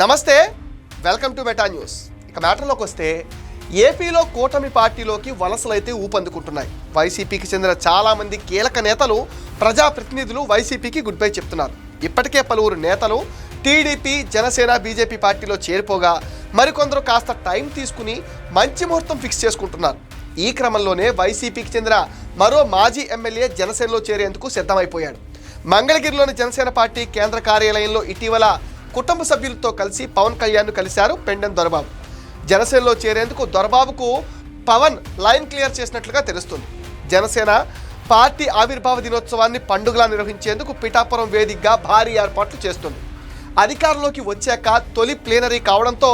నమస్తే welcome to meta news ఇక మ్యాటర్లోకి వస్తే ఏపీలో కూటమి పార్టీలోకి వలసలైతే ఊపందుకుంటున్నాయి. వైసీపీకి చెందిన చాలామంది కీలక నేతలు ప్రజాప్రతినిధులు వైసీపీకి గుడ్ బై చెప్తున్నారు. ఇప్పటికే పలువురు నేతలు టీడీపీ జనసేన బీజేపీ పార్టీలో చేరిపోగా మరికొందరు కాస్త టైం తీసుకుని మంచి ముహూర్తం ఫిక్స్ చేసుకుంటున్నారు. ఈ క్రమంలోనే వైసీపీకి చెందిన మరో మాజీ ఎమ్మెల్యే జనసేనలో చేరేందుకు సిద్ధమైపోయాడు. మంగళగిరిలోని జనసేన పార్టీ కేంద్ర కార్యాలయంలో ఇటీవల కుటుంబ సభ్యులతో కలిసి పవన్ కళ్యాణ్ కలిశారు పెండెం దొరబాబు. జనసేనలో చేరేందుకు దొరబాబుకు పవన్ లైన్ క్లియర్ చేసినట్లుగా తెలుస్తుంది. జనసేన పార్టీ ఆవిర్భావ దినోత్సవాన్ని పండుగలా నిర్వహించేందుకు పిఠాపురం వేదికగా భారీ ఏర్పాట్లు చేస్తుంది. అధికారంలోకి వచ్చాక తొలి ప్లేనరీ కావడంతో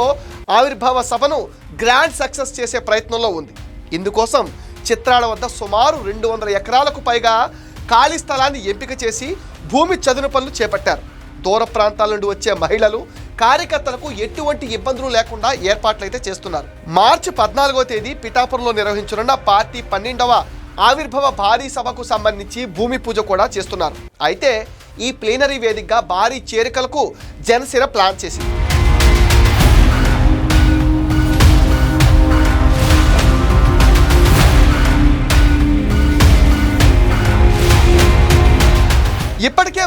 ఆవిర్భావ సభను గ్రాండ్ సక్సెస్ చేసే ప్రయత్నంలో ఉంది. ఇందుకోసం చిత్రాల వద్ద సుమారు రెండు వందల ఎకరాలకు పైగా ఖాళీ స్థలాన్ని ఎంపిక చేసి భూమి చదును పనులు చేపట్టారు. దూర ప్రాంతాల నుండి వచ్చే మహిళలు కార్యకర్తలకు ఎటువంటి ఇబ్బందులు లేకుండా ఏర్పాట్లయితే చేస్తున్నారు. మార్చి పద్నాలుగో తేదీ పిఠాపురంలో నిర్వహించనున్న పార్టీ పన్నెండవ ఆవిర్భవ భారీ సభకు సంబంధించి భూమి పూజ కూడా చేస్తున్నారు. అయితే ఈ ప్లీనరీ వేదికగా భారీ చేరికలకు జనసేన ప్లాన్ చేసింది.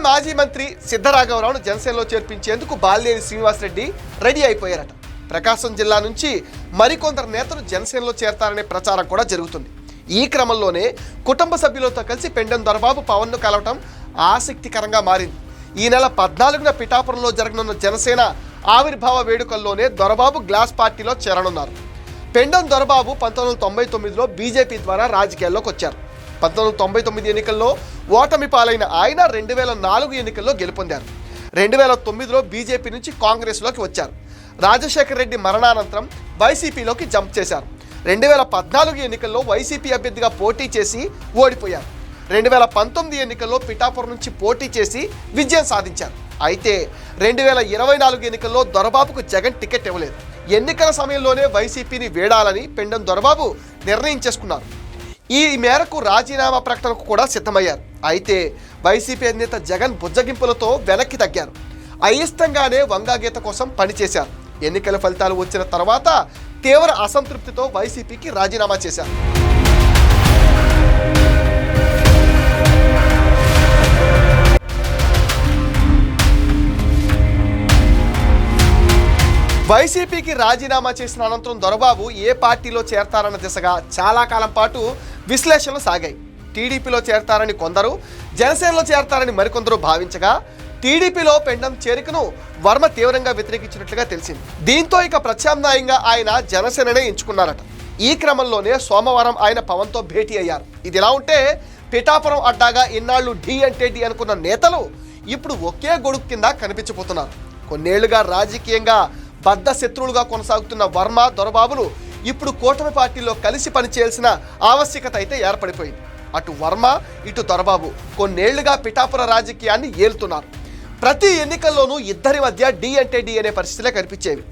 మాజీ మంత్రి సిద్ధరాఘవరావును జనసేనలో చేర్పించేందుకు బాలినేని శ్రీనివాసరెడ్డి రెడీ అయిపోయారట. ప్రకాశం జిల్లా నుంచి మరికొందరు నేతలు జనసేనలో చేరతారనే ప్రచారం కూడా జరుగుతుంది. ఈ క్రమంలోనే కుటుంబ సభ్యులతో కలిసి పెండెం దొరబాబు పవన్ను కలవటం ఆసక్తికరంగా మారింది. ఈ నెల పద్నాలుగున పిఠాపురంలో జరగనున్న జనసేన ఆవిర్భావ వేడుకల్లోనే దొరబాబు గ్లాస్ పార్టీలో చేరనున్నారు. పెండం దొరబాబు పంతొమ్మిది వందల తొంభై తొమ్మిదిలో బీజేపీ ద్వారా రాజకీయాల్లోకి వచ్చారు పంతొమ్మిది తొంభై తొమ్మిది ఎన్నికల్లో ఓటమి పాలైన ఆయన రెండు వేల నాలుగు ఎన్నికల్లో గెలుపొందారు. రెండు వేల తొమ్మిదిలో బీజేపీ నుంచి కాంగ్రెస్లోకి వచ్చారు. రాజశేఖర రెడ్డి మరణానంతరం వైసీపీలోకి జంప్ చేశారు. రెండు వేల పద్నాలుగు ఎన్నికల్లో వైసీపీ అభ్యర్థిగా పోటీ చేసి ఓడిపోయారు. రెండు వేల పంతొమ్మిది ఎన్నికల్లో పిఠాపురం నుంచి పోటీ చేసి విజయం సాధించారు. అయితే రెండు వేల ఇరవై నాలుగు ఎన్నికల్లో దొరబాబుకు జగన్ టికెట్ ఇవ్వలేదు. ఎన్నికల సమయంలోనే వైసీపీని వేడాలని పెండం దొరబాబు నిర్ణయం చేసుకున్నారు. ఈ మేరకు రాజీనామా ప్రకటనకు కూడా సిద్ధమయ్యారు. అయితే వైసీపీ అధినేత జగన్ బుజ్జగింపులతో వెనక్కి తగ్గారు. అయిష్టంగానే వంగాగీత కోసం పనిచేశారు. ఎన్నికల ఫలితాలు వచ్చిన తర్వాత తీవ్ర అసంతృప్తితో వైసీపీకి రాజీనామా చేశారు. వైసీపీకి రాజీనామా చేసిన అనంతరం దొరబాబు ఏ పార్టీలో చేరతారన్న దిశగా చాలా కాలం పాటు విశ్లేషణలు సాగాయి. టీడీపీలో చేరతారని కొందరు జనసేనలో చేరతారని మరికొందరు భావించగా టీడీపీలో పెండం చేరికను వర్మ తీవ్రంగా వ్యతిరేకించినట్లుగా తెలిసింది. దీంతో ఇక ప్రత్యామ్నాయంగా ఆయన జనసేననే ఎంచుకున్నారట. ఈ క్రమంలోనే సోమవారం ఆయన పవన్తో భేటీ అయ్యారు. ఇది ఎలా ఉంటే పిఠాపురం అడ్డాగా ఇన్నాళ్ళు ఢీ అంటే ఢీ అనుకున్న నేతలు ఇప్పుడు ఒకే గొడుగు కింద కనిపించిపోతున్నారు కొన్నేళ్ళుగా రాజకీయంగా బద్ద శత్రువులుగా కొనసాగుతున్న వర్మ దొరబాబులు ఇప్పుడు కూటమి పార్టీలో కలిసి పనిచేయాల్సిన ఆవశ్యకత అయితే ఏర్పడిపోయింది. అటు వర్మ ఇటు దొరబాబు కొన్నేళ్ళుగా పిఠాపుర రాజకీయాన్ని ఏలుతున్నారు. ప్రతి ఎన్నికల్లోనూ ఇద్దరి మధ్య డి అంటే డి అనే పరిస్థితులే కనిపించేవి.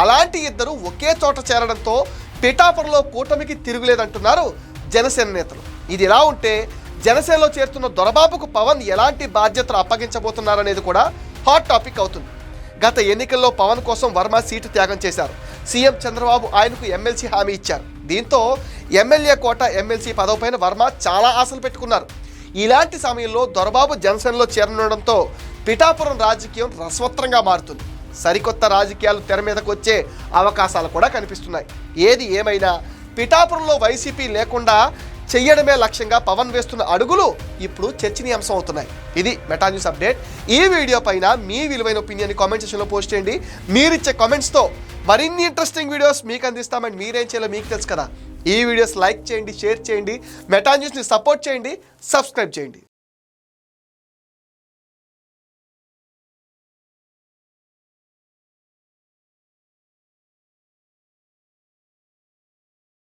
అలాంటి ఇద్దరు ఒకే చోట చేరడంతో పిఠాపురంలో కూటమికి తిరుగులేదంటున్నారు జనసేన నేతలు. ఇది ఇలా ఉంటే జనసేనలో చేరుతున్న దొరబాబుకు పవన్ ఎలాంటి బాధ్యతలు అప్పగించబోతున్నారనేది కూడా హాట్ టాపిక్ అవుతుంది. గత ఎన్నికల్లో పవన్ కోసం వర్మ సీటు త్యాగం చేశారు. సీఎం చంద్రబాబు ఆయనకు ఎమ్మెల్సీ హామీ ఇచ్చారు. దీంతో ఎమ్మెల్యే కోట ఎమ్మెల్సీ పదవిపైన వర్మ చాలా ఆశలు పెట్టుకున్నారు. ఇలాంటి సమయంలో దొరబాబు జనసేనలో చేరనుండడంతో పిఠాపురం రాజకీయం రసవత్రంగా మారుతుంది. సరికొత్త రాజకీయాలు తెర మీదకు వచ్చే అవకాశాలు కూడా కనిపిస్తున్నాయి. ఏది ఏమైనా పిఠాపురంలో వైసీపీ లేకుండా చెయ్యడమే లక్ష్యంగా పవన్ వేస్తున్న అడుగులు ఇప్పుడు చర్చనీయాంశం అవుతున్నాయి. ఇది మెటా న్యూస్ అప్డేట్. ఈ వీడియో పైన మీ విలువైన ఒపీనియన్ కామెంట్ సెక్షన్లో పోస్ట్ చేయండి. మీరిచ్చే కామెంట్స్తో మరిన్ని ఇంట్రెస్టింగ్ వీడియోస్ మీకు అందిస్తామని మీరేం చేయాలో మీకు తెలుసు కదా. ఈ వీడియోస్ లైక్ చేయండి షేర్ చేయండి. మెటా న్యూస్ని సపోర్ట్ చేయండి సబ్స్క్రైబ్ చేయండి.